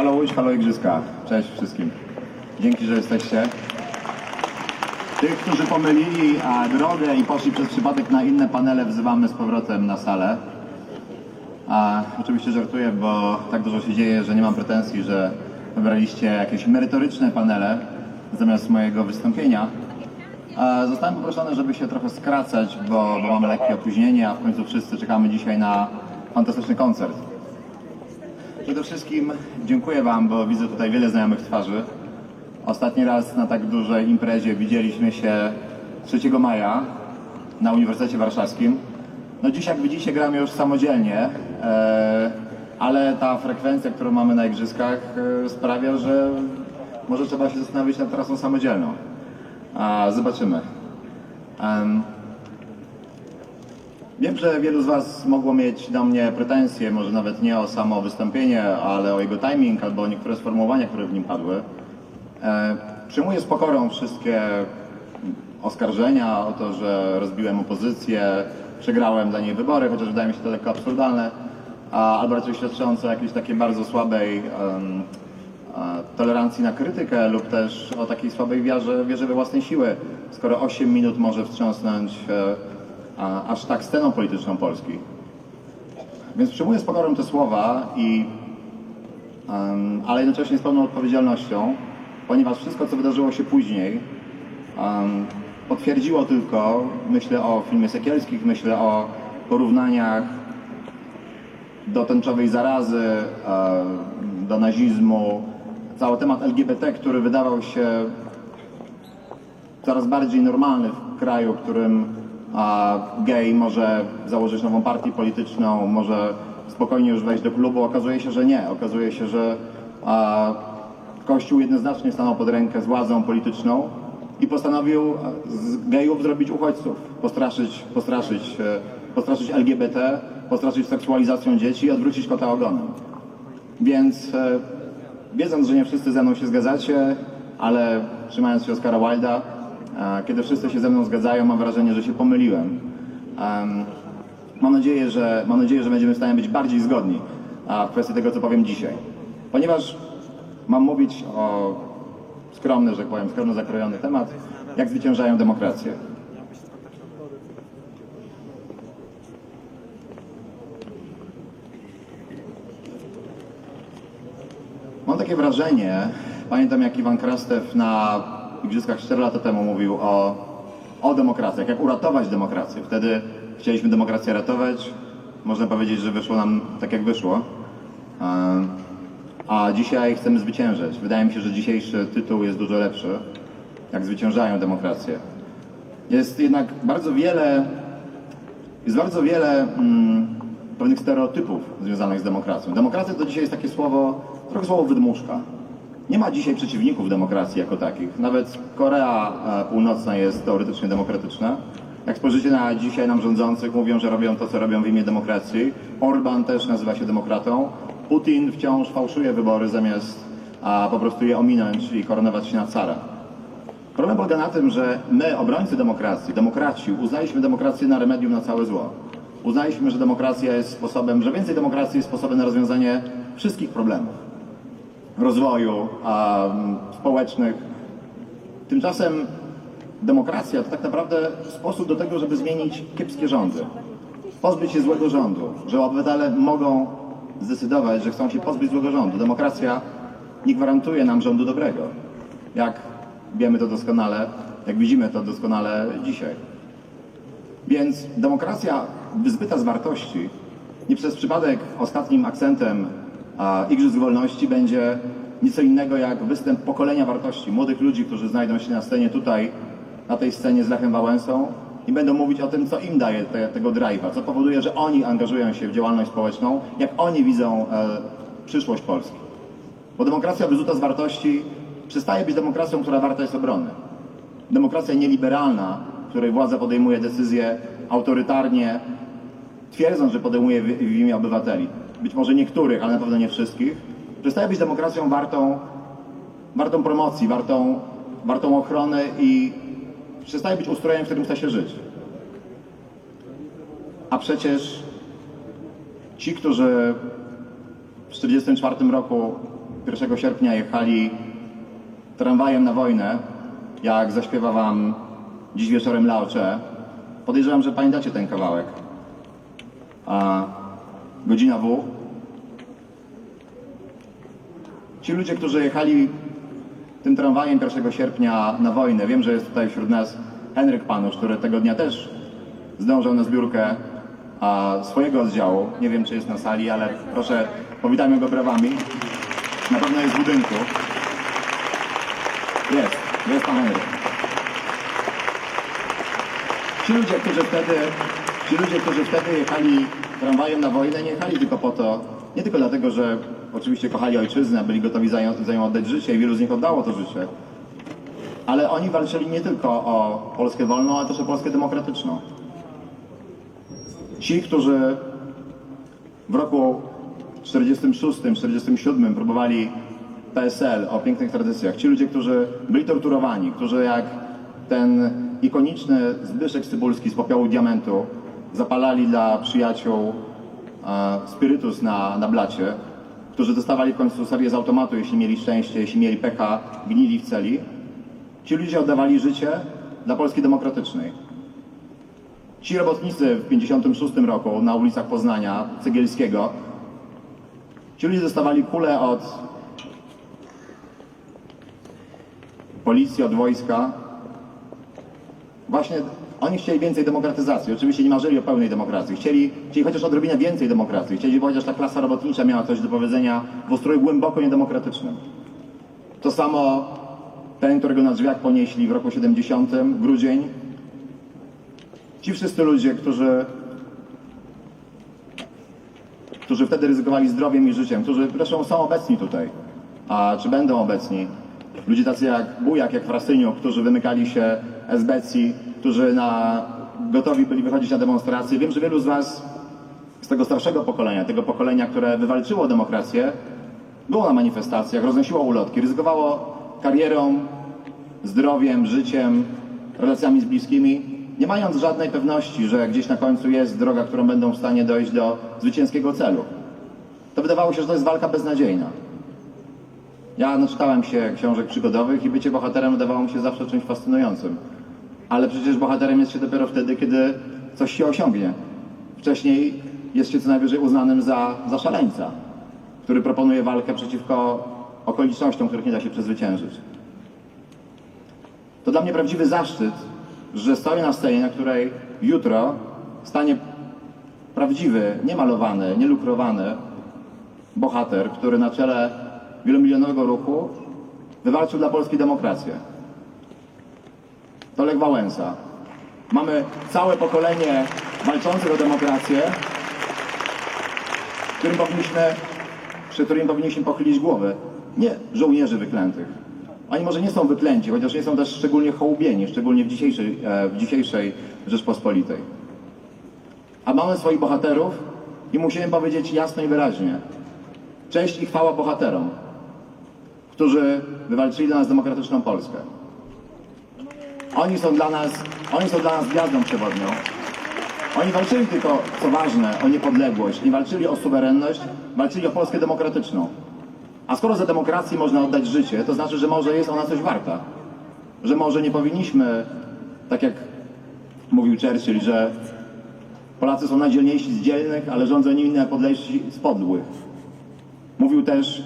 Halo Łódź, halo Igrzyska. Cześć wszystkim. Dzięki, że jesteście. Tych, którzy pomylili a, drogę i poszli przez przypadek na inne panele, wzywamy z powrotem na salę. A, oczywiście żartuję, bo tak dużo się dzieje, że nie mam pretensji, że wybraliście jakieś merytoryczne panele zamiast mojego wystąpienia. A, zostałem poproszony, żeby się trochę skracać, bo, bo mamy lekkie opóźnienie, a w końcu wszyscy czekamy dzisiaj na fantastyczny koncert. Przede wszystkim dziękuję Wam, bo widzę tutaj wiele znajomych twarzy. Ostatni raz na tak dużej imprezie widzieliśmy się 3 maja na Uniwersytecie Warszawskim. No dziś, jak widzicie, gramy już samodzielnie, e, ale ta frekwencja, którą mamy na igrzyskach e, sprawia, że może trzeba się zastanowić nad trasą samodzielną. Zobaczymy. Em, Wiem, że wielu z Was mogło mieć do mnie pretensje, może nawet nie o samo wystąpienie, ale o jego timing albo o niektóre sformułowania, które w nim padły. E, przyjmuję z pokorą wszystkie oskarżenia o to, że rozbiłem opozycję, przegrałem dla niej wybory, chociaż wydaje mi się to lekko absurdalne, a, albo raczej świadczące o jakiejś takiej bardzo słabej e, tolerancji na krytykę lub też o takiej słabej wierze, wierze we własne siły, skoro 8 minut może wstrząsnąć e, a, aż tak sceną polityczną Polski. Więc przyjmuję z pokorą te słowa, i, em, ale jednocześnie z pełną odpowiedzialnością, ponieważ wszystko, co wydarzyło się później, em, potwierdziło tylko, myślę o filmie Sekielskich, myślę o porównaniach do tęczowej zarazy, do nazizmu, cały temat LGBT, który wydawał się coraz bardziej normalny w kraju, w którym a, gej może założyć nową partię polityczną, może spokojnie już wejść do klubu. Okazuje się, że nie. Okazuje się, że a, Kościół jednoznacznie stanął pod rękę z władzą polityczną i postanowił z gejów zrobić uchodźców, postraszyć, postraszyć, e, postraszyć LGBT, postraszyć seksualizacją dzieci i odwrócić kota ogonem. Więc e, wiedząc, że nie wszyscy ze mną się zgadzacie, ale trzymając się Oscara Wilda, kiedy wszyscy się ze mną zgadzają, mam wrażenie, że się pomyliłem. Em, Mam nadzieję, że, mam nadzieję, że będziemy w stanie być bardziej zgodni w kwestii tego, co powiem dzisiaj. Ponieważ mam mówić o skromny, że tak powiem, skromno zakrojony temat, jak zwyciężają demokracje. Mam takie wrażenie, pamiętam jak Iwan Krastew na Igrzyskach 4 lata temu mówił o, o demokracjach, jak uratować demokrację. Wtedy chcieliśmy demokrację ratować, można powiedzieć, że wyszło nam tak jak wyszło. Ehm, A dzisiaj chcemy zwyciężać. Wydaje mi się, że dzisiejszy tytuł jest dużo lepszy, jak zwyciężają demokrację. Jest jednak bardzo wiele, jest bardzo wiele mm, pewnych stereotypów związanych z demokracją. Demokracja to dzisiaj jest takie słowo, trochę słowo wydmuszka. Nie ma dzisiaj przeciwników demokracji jako takich. Nawet Korea e, Północna jest teoretycznie demokratyczna. Jak spojrzycie na dzisiaj nam rządzących, mówią, że robią to, co robią w imię demokracji. Orban też nazywa się demokratą. Putin wciąż fałszuje wybory zamiast a, po prostu je ominąć i koronować się na cara. Problem polega na tym, że my, obrońcy demokracji, demokraci, uznaliśmy demokrację na remedium na całe zło. Uznaliśmy, że demokracja jest sposobem, że więcej demokracji jest sposobem na rozwiązanie wszystkich problemów rozwoju a, m, społecznych. Tymczasem demokracja to tak naprawdę sposób do tego, żeby zmienić kiepskie rządy. Pozbyć się złego rządu, że obywatele mogą zdecydować, że chcą się pozbyć złego rządu. Demokracja nie gwarantuje nam rządu dobrego. Jak wiemy to doskonale, jak widzimy to doskonale dzisiaj. Więc demokracja wyzbyta z wartości, nie przez przypadek ostatnim akcentem a, Igrzysk Wolności będzie nieco innego jak występ pokolenia wartości, młodych ludzi, którzy znajdą się na scenie tutaj, na tej scenie z Lechem Wałęsą i będą mówić o tym, co im daje te, tego drive'a, co powoduje, że oni angażują się w działalność społeczną, jak oni widzą e, przyszłość Polski. Bo demokracja wyzuta z wartości przestaje być demokracją, która warta jest obrony. Demokracja nieliberalna, w której władza podejmuje decyzje autorytarnie, twierdząc, że podejmuje w, w imię obywateli, być może niektórych, ale na pewno nie wszystkich, przestaje być demokracją wartą, wartą promocji, wartą, wartą ochrony i przestaje być ustrojem, w którym chce się żyć. A przecież ci, którzy w 1944 roku 1 sierpnia jechali tramwajem na wojnę, jak zaśpiewa wam dziś wieczorem Laocze, podejrzewam, że pamiętacie ten kawałek. A godzina W. Ci ludzie, którzy jechali tym tramwajem 1 sierpnia na wojnę, wiem, że jest tutaj wśród nas Henryk Panusz, który tego dnia też zdążył na zbiórkę a, swojego oddziału. Nie wiem, czy jest na sali, ale proszę, powitajmy go brawami. Na pewno jest w budynku. Jest, jest pan Henryk. Ci ludzie, którzy wtedy, ci ludzie, którzy wtedy jechali tramwajem na wojnę, nie jechali tylko po to, nie tylko dlatego, że oczywiście kochali ojczyznę, byli gotowi za nią, za nią oddać życie i wielu z nich oddało to życie, ale oni walczyli nie tylko o Polskę wolną, ale też o Polskę demokratyczną. Ci, którzy w roku 46-47 próbowali PSL o pięknych tradycjach. Ci ludzie, którzy byli torturowani, którzy jak ten ikoniczny Zbyszek Cybulski z popiołu diamentu zapalali dla przyjaciół e, spirytus na, na blacie, którzy dostawali w końcu serię z automatu, jeśli mieli szczęście, jeśli mieli pecha, gnili w celi. Ci ludzie oddawali życie dla Polski demokratycznej. Ci robotnicy w 56 roku na ulicach Poznania, Cegielskiego, ci ludzie dostawali kule od policji, od wojska. Właśnie oni chcieli więcej demokratyzacji. Oczywiście nie marzyli o pełnej demokracji. Chcieli, chcieli chociaż odrobinę więcej demokracji. Chcieli, żeby chociaż ta klasa robotnicza miała coś do powiedzenia w ustroju głęboko niedemokratycznym. To samo ten, którego na drzwiach ponieśli w roku 70, grudzień. Ci wszyscy ludzie, którzy którzy wtedy ryzykowali zdrowiem i życiem, którzy zresztą są obecni tutaj, a czy będą obecni. Ludzie tacy jak Bujak, jak Frasyniuk, którzy wymykali się SBC, którzy na, gotowi byli wychodzić na demonstracje. Wiem, że wielu z Was z tego starszego pokolenia, tego pokolenia, które wywalczyło demokrację, było na manifestacjach, roznosiło ulotki, ryzykowało karierą, zdrowiem, życiem, relacjami z bliskimi, nie mając żadnej pewności, że gdzieś na końcu jest droga, którą będą w stanie dojść do zwycięskiego celu. To wydawało się, że to jest walka beznadziejna. Ja naczytałem się książek przygodowych i bycie bohaterem wydawało mi się zawsze czymś fascynującym. Ale przecież bohaterem jest się dopiero wtedy, kiedy coś się osiągnie. Wcześniej jest się co najwyżej uznanym za, za szaleńca, który proponuje walkę przeciwko okolicznościom, których nie da się przezwyciężyć. To dla mnie prawdziwy zaszczyt, że stoję na scenie, na której jutro stanie prawdziwy, niemalowany, nielukrowany bohater, który na czele wielomilionowego ruchu wywalczył dla Polski demokrację. To Lech Wałęsa. Mamy całe pokolenie walczących o demokrację, którym powinniśmy, przy którym powinniśmy pochylić głowy. Nie żołnierzy wyklętych. Oni może nie są wyklęci, chociaż nie są też szczególnie hołubieni, szczególnie w dzisiejszej, e, w dzisiejszej Rzeczpospolitej. A mamy swoich bohaterów i musimy powiedzieć jasno i wyraźnie. Cześć i chwała bohaterom, którzy wywalczyli dla nas demokratyczną Polskę. Oni są dla nas, oni są dla nas gwiazdą przewodnią. Oni walczyli tylko, co ważne, o niepodległość, nie walczyli o suwerenność, walczyli o Polskę demokratyczną. A skoro za demokrację można oddać życie, to znaczy, że może jest ona coś warta. Że może nie powinniśmy, tak jak mówił Churchill, że Polacy są najdzielniejsi z dzielnych, ale rządzą nimi najpodlejsi z podłych. Mówił też,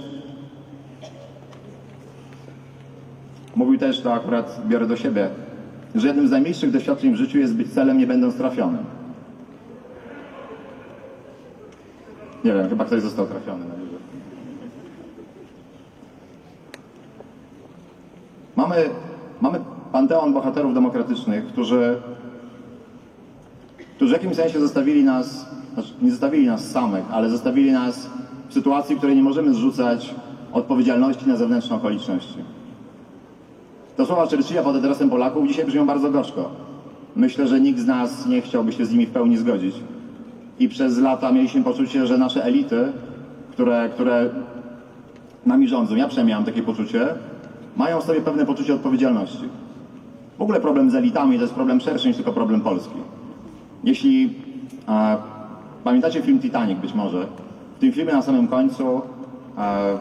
mówił też, to akurat biorę do siebie, że jednym z najmniejszych doświadczeń w życiu jest być celem, nie będąc trafionym. Nie wiem, chyba ktoś został trafiony. Mamy, mamy panteon bohaterów demokratycznych, którzy, którzy w jakimś sensie zostawili nas, znaczy nie zostawili nas samych, ale zostawili nas w sytuacji, w której nie możemy zrzucać odpowiedzialności na zewnętrzne okoliczności. To słowa Churchilla pod adresem Polaków dzisiaj brzmią bardzo gorzko. Myślę, że nikt z nas nie chciałby się z nimi w pełni zgodzić. I przez lata mieliśmy poczucie, że nasze elity, które, które nami rządzą, ja przynajmniej miałem takie poczucie, mają w sobie pewne poczucie odpowiedzialności. W ogóle problem z elitami to jest problem szerszy niż tylko problem Polski. Jeśli e, pamiętacie film Titanic być może, w tym filmie na samym końcu e,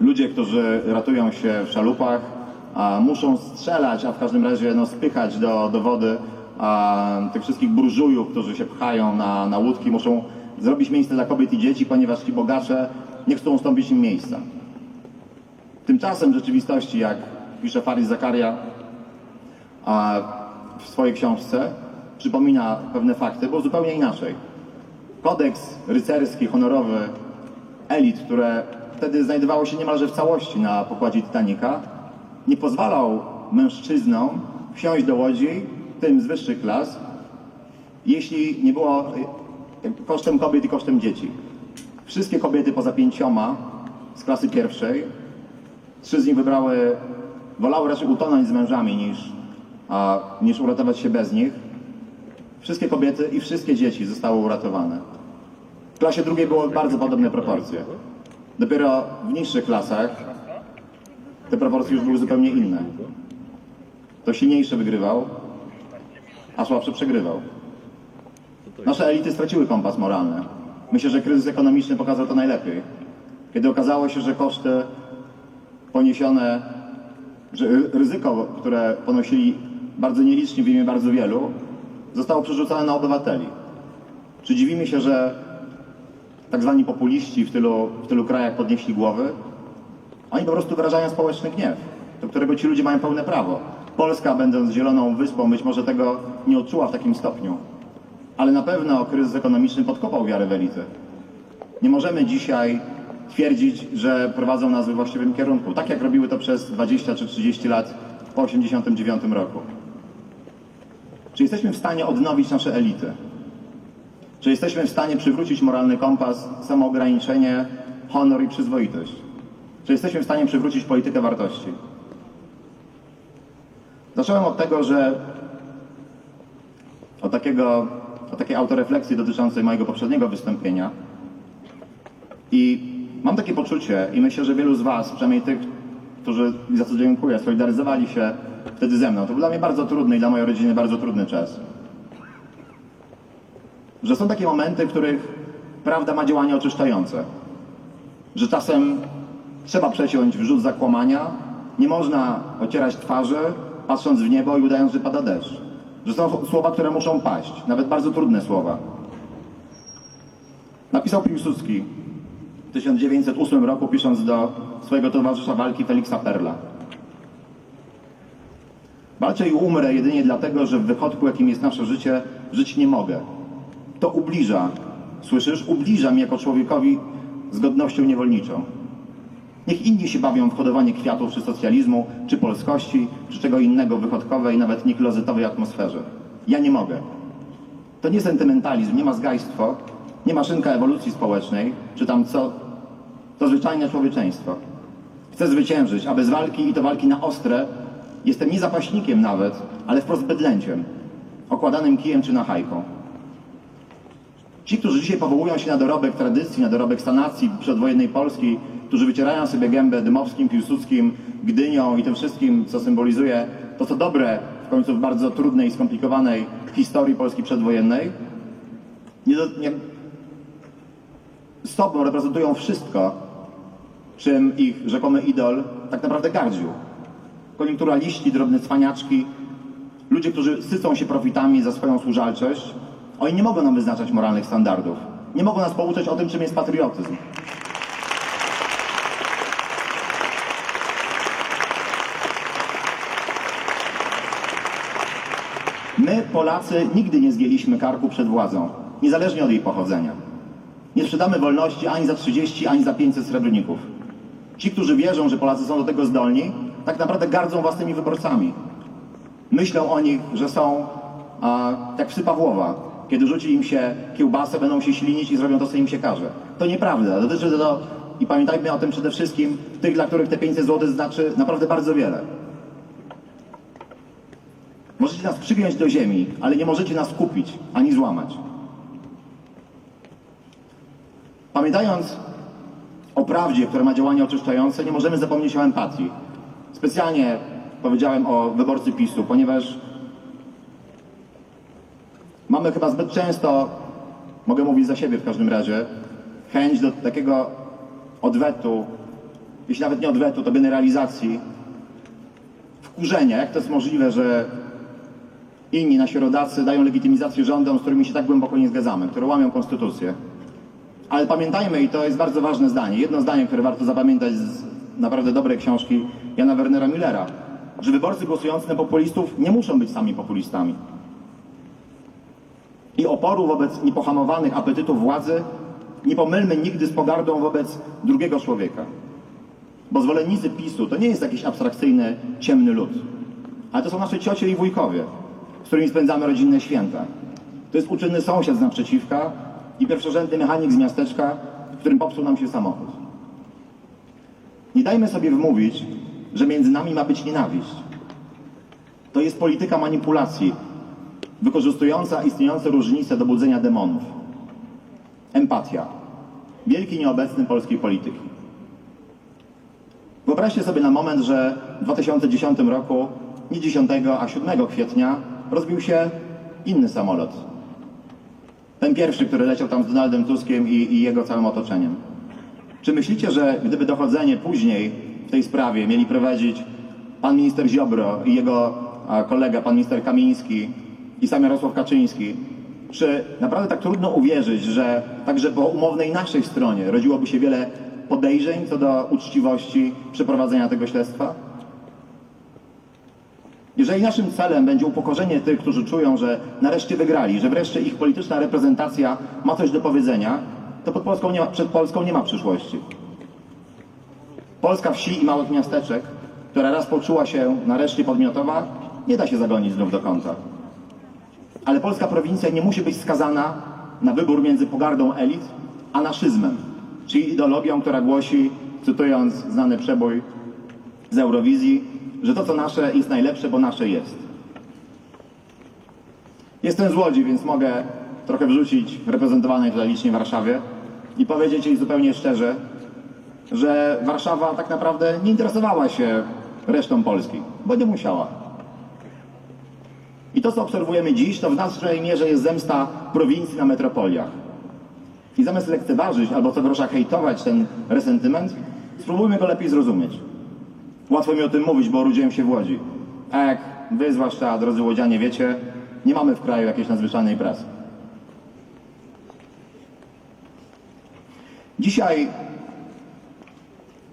ludzie, którzy ratują się w szalupach, muszą strzelać, a w każdym razie no, spychać do, do wody a, tych wszystkich burżujów, którzy się pchają na, na łódki, muszą zrobić miejsce dla kobiet i dzieci, ponieważ ci bogacze nie chcą ustąpić im miejsca. Tymczasem w rzeczywistości, jak pisze Faris Zakaria a, w swojej książce, przypomina pewne fakty, było zupełnie inaczej. Kodeks rycerski, honorowy elit, które wtedy znajdowało się niemalże w całości na pokładzie Titanica, nie pozwalał mężczyznom wsiąść do łodzi, tym z wyższych klas, jeśli nie było e, kosztem kobiet i kosztem dzieci. Wszystkie kobiety poza pięcioma z klasy pierwszej, trzy z nich wybrały, wolały raczej utonąć z mężami niż, a, niż uratować się bez nich. Wszystkie kobiety i wszystkie dzieci zostały uratowane. W klasie drugiej były bardzo podobne proporcje. Dopiero w niższych klasach te proporcje już były zupełnie inne. To silniejszy wygrywał, a słabszy przegrywał. Nasze elity straciły kompas moralny. Myślę, że kryzys ekonomiczny pokazał to najlepiej. Kiedy okazało się, że koszty poniesione, że ry- ryzyko, które ponosili bardzo nieliczni w imię bardzo wielu, zostało przerzucone na obywateli. Czy dziwimy się, że tak zwani populiści w tylu, w tylu krajach podnieśli głowy? Oni po prostu wyrażają społeczny gniew, do którego ci ludzie mają pełne prawo. Polska, będąc zieloną wyspą, być może tego nie odczuła w takim stopniu. Ale na pewno kryzys ekonomiczny podkopał wiarę w elity. Nie możemy dzisiaj twierdzić, że prowadzą nas we właściwym kierunku, tak jak robiły to przez 20 czy 30 lat po 1989 roku. Czy jesteśmy w stanie odnowić nasze elity? Czy jesteśmy w stanie przywrócić moralny kompas, samoograniczenie, honor i przyzwoitość? Czy jesteśmy w stanie przywrócić politykę wartości? Zacząłem od tego, że od, takiego, od takiej autorefleksji dotyczącej mojego poprzedniego wystąpienia. I mam takie poczucie, i myślę, że wielu z Was, przynajmniej tych, którzy za co dziękuję, solidaryzowali się wtedy ze mną. To był dla mnie bardzo trudny i dla mojej rodziny bardzo trudny czas. Że są takie momenty, w których prawda ma działanie oczyszczające. Że czasem trzeba przeciąć wrzut zakłamania, nie można ocierać twarzy, patrząc w niebo i udając, że pada deszcz. Że są słowa, które muszą paść, nawet bardzo trudne słowa. Napisał Piłsudski w 1908 roku, pisząc do swojego towarzysza walki Feliksa Perla. Walczę i umrę jedynie dlatego, że w wychodku, jakim jest nasze życie, żyć nie mogę. To ubliża, słyszysz? Ubliża mi jako człowiekowi z godnością niewolniczą. Niech inni się bawią w hodowanie kwiatów czy socjalizmu, czy polskości, czy czego innego w wychodkowej, nawet nie klozetowej atmosferze. Ja nie mogę. To nie sentymentalizm, nie mazgajstwo, nie maszynka ewolucji społecznej, czy tam co. To zwyczajne człowieczeństwo. Chcę zwyciężyć, a bez walki i to walki na ostre jestem nie zapaśnikiem nawet, ale wprost bydlęciem, okładanym kijem czy nachajką. Ci, którzy dzisiaj powołują się na dorobek tradycji, na dorobek sanacji przedwojennej Polski, którzy wycierają sobie gębę Dymowskim, Piłsudskim, Gdynią i tym wszystkim, co symbolizuje to, co dobre w końcu w bardzo trudnej i skomplikowanej historii Polski przedwojennej, nie, nie, z sobą reprezentują wszystko, czym ich rzekomy idol tak naprawdę gardził. Koniunkturaliści, drobne cwaniaczki, ludzie, którzy sycą się profitami za swoją służalczość, oni nie mogą nam wyznaczać moralnych standardów. Nie mogą nas pouczać o tym, czym jest patriotyzm. My, Polacy, nigdy nie zgięliśmy karku przed władzą, niezależnie od jej pochodzenia. Nie sprzedamy wolności ani za 30, ani za 500 srebrników. Ci, którzy wierzą, że Polacy są do tego zdolni, tak naprawdę gardzą własnymi wyborcami. Myślą o nich, że są a, jak psy Pawłowa. Kiedy rzuci im się kiełbasę, będą się ślinić i zrobią to, co im się każe. To nieprawda. Dotyczy to, i pamiętajmy o tym przede wszystkim, tych, dla których te 500 zł znaczy naprawdę bardzo wiele. Możecie nas przygiąć do ziemi, ale nie możecie nas kupić ani złamać. Pamiętając o prawdzie, która ma działanie oczyszczające, nie możemy zapomnieć o empatii. Specjalnie powiedziałem o wyborcy PiSu, ponieważ mamy chyba zbyt często, mogę mówić za siebie w każdym razie, chęć do takiego odwetu jeśli nawet nie odwetu, to generalizacji, wkurzenia, jak to jest możliwe, że inni nasi rodacy dają legitymizację rządom, z którymi się tak głęboko nie zgadzamy, które łamią konstytucję. Ale pamiętajmy, i to jest bardzo ważne zdanie, jedno zdanie, które warto zapamiętać z naprawdę dobrej książki Jana Wernera Millera, że wyborcy głosujący na populistów nie muszą być sami populistami. I oporu wobec niepohamowanych apetytów władzy nie pomylmy nigdy z pogardą wobec drugiego człowieka. Bo zwolennicy PiSu to nie jest jakiś abstrakcyjny, ciemny lud, ale to są nasze ciocie i wujkowie, z którymi spędzamy rodzinne święta. To jest uczynny sąsiad z naprzeciwka i pierwszorzędny mechanik z miasteczka, w którym popsuł nam się samochód. Nie dajmy sobie wmówić, że między nami ma być nienawiść. To jest polityka manipulacji, wykorzystująca istniejące różnice do budzenia demonów. Empatia. Wielki nieobecny polskiej polityki. Wyobraźcie sobie na moment, że w 2010 roku, nie 10, a 7 kwietnia, rozbił się inny samolot. Ten pierwszy, który leciał tam z Donaldem Tuskiem i, i jego całym otoczeniem. Czy myślicie, że gdyby dochodzenie później w tej sprawie mieli prowadzić pan minister Ziobro i jego kolega, pan minister Kamiński i sam Jarosław Kaczyński, czy naprawdę tak trudno uwierzyć, że także po umownej naszej stronie rodziłoby się wiele podejrzeń co do uczciwości przeprowadzenia tego śledztwa? Jeżeli naszym celem będzie upokorzenie tych, którzy czują, że nareszcie wygrali, że wreszcie ich polityczna reprezentacja ma coś do powiedzenia, to pod Polską nie ma, przed Polską nie ma przyszłości. Polska wsi i małych miasteczek, która raz poczuła się nareszcie podmiotowa, nie da się zagonić znów do kąta. Ale polska prowincja nie musi być skazana na wybór między pogardą elit a naszyzmem, czyli ideologią, która głosi, cytując znany przebój z Eurowizji, że to co nasze jest najlepsze, bo nasze jest. Jestem z Łodzi, więc mogę trochę wrzucić reprezentowanej tutaj licznie Warszawie i powiedzieć jej zupełnie szczerze, że Warszawa tak naprawdę nie interesowała się resztą Polski, bo nie musiała. I to, co obserwujemy dziś, to w naszej mierze jest zemsta prowincji na metropoliach. I zamiast lekceważyć albo co grosza hejtować ten resentyment, spróbujmy go lepiej zrozumieć. Łatwo mi o tym mówić, bo urodziłem się w Łodzi. A jak wy, zwłaszcza drodzy łodzianie, wiecie, nie mamy w kraju jakiejś nadzwyczajnej prasy. Dzisiaj,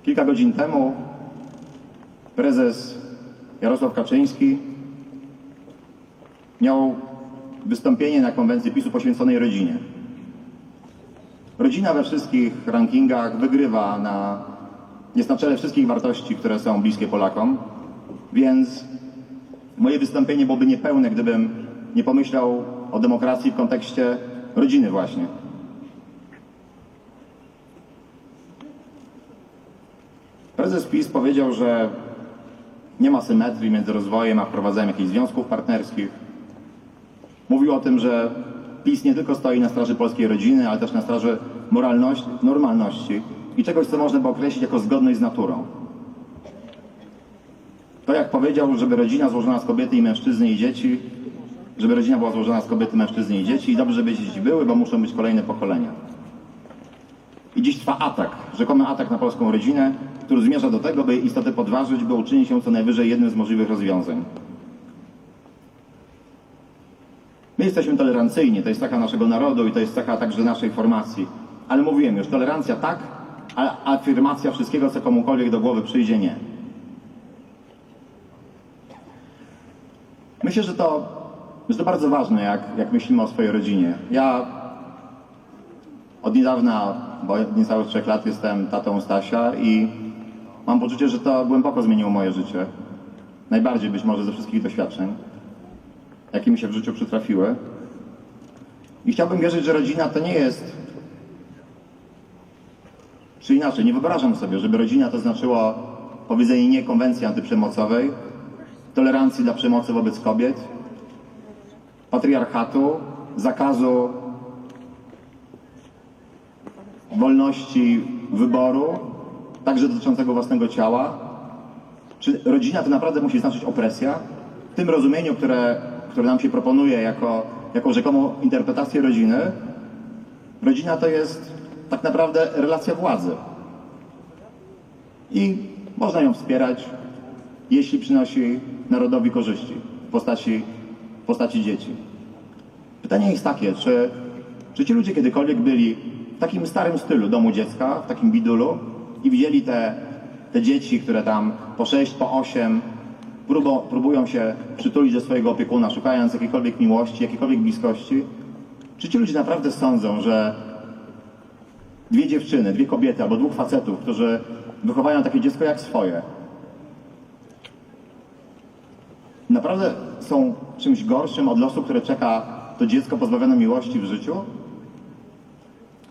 kilka godzin temu, prezes Jarosław Kaczyński miał wystąpienie na konwencji PiSu poświęconej rodzinie. Rodzina we wszystkich rankingach wygrywa na, jest na czele wszystkich wartości, które są bliskie Polakom, więc moje wystąpienie byłoby niepełne, gdybym nie pomyślał o demokracji w kontekście rodziny właśnie. Prezes PiS powiedział, że nie ma symetrii między rozwojem a wprowadzeniem jakichś związków partnerskich. Mówił o tym, że PiS nie tylko stoi na straży polskiej rodziny, ale też na straży moralności, normalności i czegoś, co można by określić jako zgodność z naturą. To jak powiedział, żeby rodzina złożona z kobiety i mężczyzny i dzieci, żeby rodzina była złożona z kobiety, mężczyzny i dzieci i dobrze, żeby dzieci były, bo muszą być kolejne pokolenia. I dziś trwa atak, rzekomy atak na polską rodzinę, który zmierza do tego, by istotę podważyć, by uczynić ją co najwyżej jednym z możliwych rozwiązań. My jesteśmy tolerancyjni, to jest taka naszego narodu i to jest taka także naszej formacji. Ale mówiłem już, tolerancja tak, a afirmacja wszystkiego, co komukolwiek do głowy przyjdzie, nie. Myślę, że to, że to bardzo ważne, jak, jak myślimy o swojej rodzinie. Ja od niedawna, bo od niecałych trzech lat jestem tatą Stasia i mam poczucie, że to głęboko zmieniło moje życie. Najbardziej być może ze wszystkich doświadczeń, jakie mi się w życiu przytrafiły. I chciałbym wierzyć, że rodzina to nie jest. Czy inaczej, nie wyobrażam sobie, żeby rodzina to znaczyło powiedzenie nie konwencji antyprzemocowej, tolerancji dla przemocy wobec kobiet, patriarchatu, zakazu wolności wyboru, także dotyczącego własnego ciała. Czy rodzina to naprawdę musi znaczyć opresja? W tym rozumieniu, które, które nam się proponuje jako, jako rzekomą interpretację rodziny, rodzina to jest tak naprawdę relacja władzy. i można ją wspierać, jeśli przynosi narodowi korzyści w postaci, w postaci dzieci. Pytanie jest takie, czy, czy ci ludzie kiedykolwiek byli w takim starym stylu domu dziecka, w takim bidulu i widzieli te, te dzieci, które tam po 6, po 8 próbo, próbują się przytulić do swojego opiekuna, szukając jakiejkolwiek miłości, jakiejkolwiek bliskości? Czy ci ludzie naprawdę sądzą, że dwie dziewczyny, dwie kobiety albo dwóch facetów, którzy wychowają takie dziecko jak swoje, naprawdę są czymś gorszym od losu, które czeka to dziecko pozbawione miłości w życiu?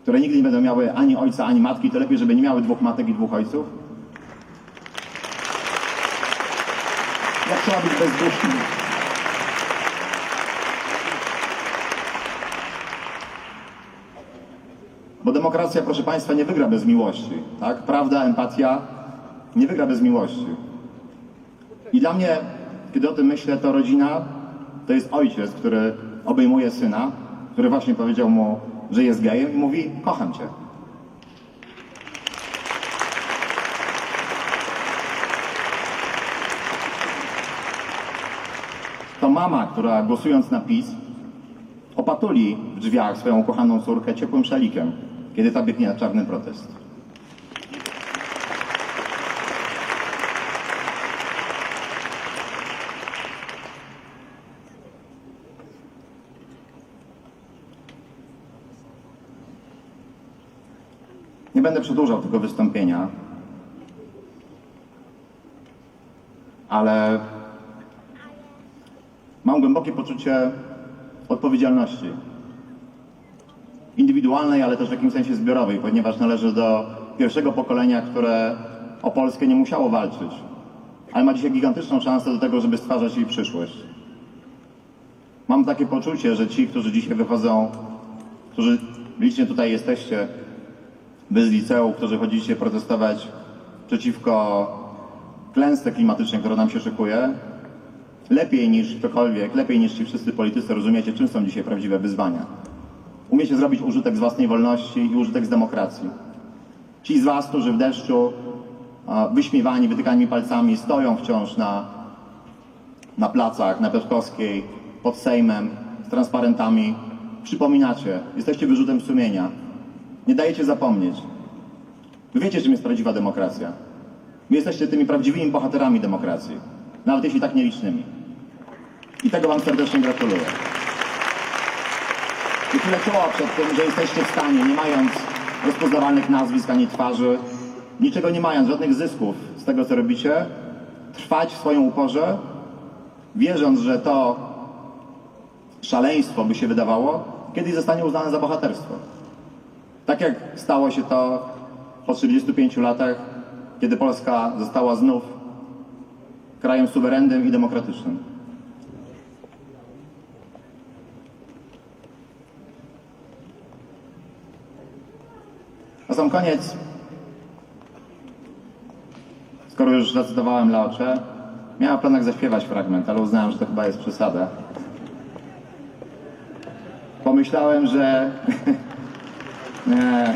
Które nigdy nie będą miały ani ojca, ani matki, to lepiej, żeby nie miały dwóch matek i dwóch ojców? Jak trzeba być bezdusznym? Bo demokracja, proszę Państwa, nie wygra bez miłości. Tak? Prawda, empatia nie wygra bez miłości. I dla mnie, kiedy o tym myślę, to rodzina to jest ojciec, który obejmuje syna, który właśnie powiedział mu, że jest gejem i mówi, kocham cię. To mama, która głosując na PiS, opatuli w drzwiach swoją ukochaną córkę ciepłym szalikiem, kiedy ta biegnie na czarny protest. Nie będę przedłużał tego wystąpienia, ale mam głębokie poczucie odpowiedzialności. Indywidualnej, ale też w jakimś sensie zbiorowej, ponieważ należę do pierwszego pokolenia, które o Polskę nie musiało walczyć, ale ma dzisiaj gigantyczną szansę do tego, żeby stwarzać jej przyszłość. Mam takie poczucie, że ci, którzy dzisiaj wychodzą, którzy licznie tutaj jesteście, bez liceum, którzy chodzicie protestować przeciwko klęsce klimatycznej, która nam się szykuje, lepiej niż ktokolwiek, lepiej niż ci wszyscy politycy rozumiecie, czym są dzisiaj prawdziwe wyzwania. Umiecie zrobić użytek z własnej wolności i użytek z demokracji. Ci z was, którzy w deszczu, wyśmiewani, wytykanymi palcami, stoją wciąż na, na placach, na Piotrkowskiej, pod Sejmem, z transparentami, przypominacie, jesteście wyrzutem sumienia. Nie dajecie zapomnieć. Wy wiecie, czym jest prawdziwa demokracja. Wy jesteście tymi prawdziwymi bohaterami demokracji, nawet jeśli tak nielicznymi. I tego Wam serdecznie gratuluję. Tyle czoła przed tym, że jesteście w stanie, nie mając rozpoznawalnych nazwisk ani twarzy, niczego nie mając, żadnych zysków z tego, co robicie, trwać w swoim uporze, wierząc, że to szaleństwo by się wydawało, kiedyś zostanie uznane za bohaterstwo. Tak jak stało się to po 45 latach, kiedy Polska została znów krajem suwerennym i demokratycznym. Na sam koniec, skoro już zacytowałem Laocze, miałem w planach zaśpiewać fragment, ale uznałem, że to chyba jest przesada. Pomyślałem, że Nie.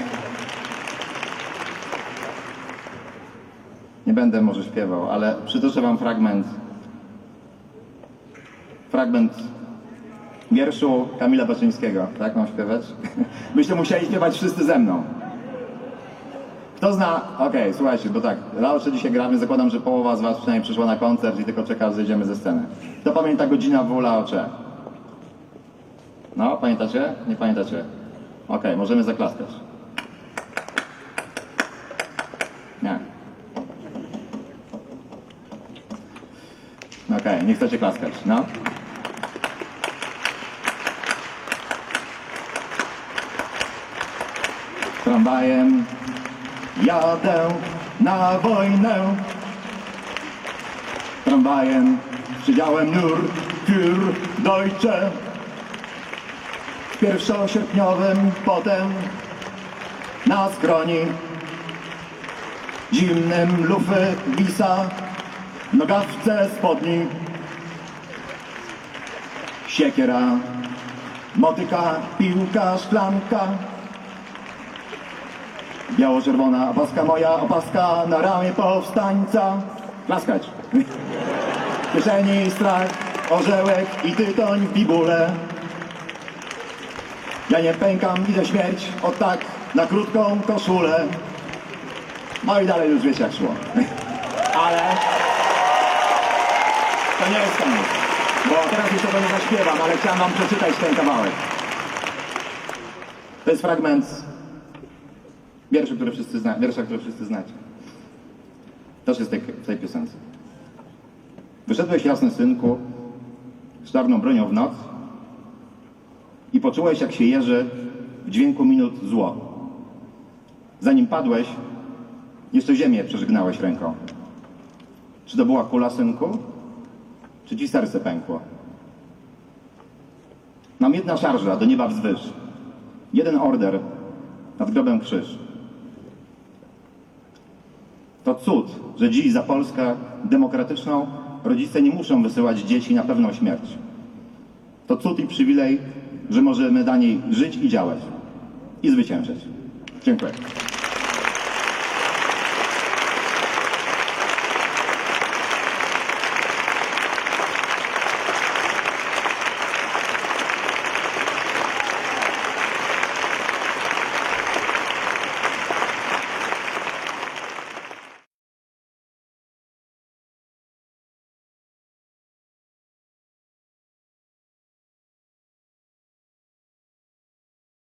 Nie będę może śpiewał, ale przytoczę wam fragment. Fragment wierszu Kamila Baczyńskiego. Tak mam śpiewać? Byście musieli śpiewać wszyscy ze mną. Kto zna... Okej, słuchajcie, bo tak, Laosze dzisiaj gramy, zakładam, że połowa z was przynajmniej przyszła na koncert i tylko czeka, aż zejdziemy ze sceny. Kto pamięta godzina w Laocze? No, pamiętacie? Nie pamiętacie? Okej, możemy zaklaskać. Nie. Okej, nie chcecie klaskać, no. Tramwajem jadę na wojnę. Tramwajem siedziałem nur für Deutsche pierwszosierpniowym potem na skroni. Zimnym lufy wisa nogawce spodni. Siekiera motyka, piłka, szklanka Biało-czerwona opaska moja, opaska na ramię powstańca. Klaskać. W kieszeni strach, orzełek i tytoń w bibule. Ja nie pękam, widzę śmierć, od tak na krótką koszulę. No i dalej już wiecie jak szło. Ale to nie jest koniec, bo teraz już tego nie zaśpiewam, ale chciałem wam przeczytać ten kawałek. To jest fragment wiersza, który wszyscy, zna, wiersza, który wszyscy znacie. Też jest w tej, piosence. Wyszedłeś, jasny synku, z czarną bronią w noc i poczułeś, jak się jeży w dźwięku minut zło. Zanim padłeś, jeszcze ziemię przeżegnałeś ręką. Czy to była kula, synku? Czy ci serce pękło? Mam jedna szarża do nieba wzwyż. Jeden order nad grobem krzyż. To cud, że dziś za Polskę demokratyczną rodzice nie muszą wysyłać dzieci na pewną śmierć. To cud i przywilej, że możemy na niej żyć i działać. I zwyciężyć. Dziękuję.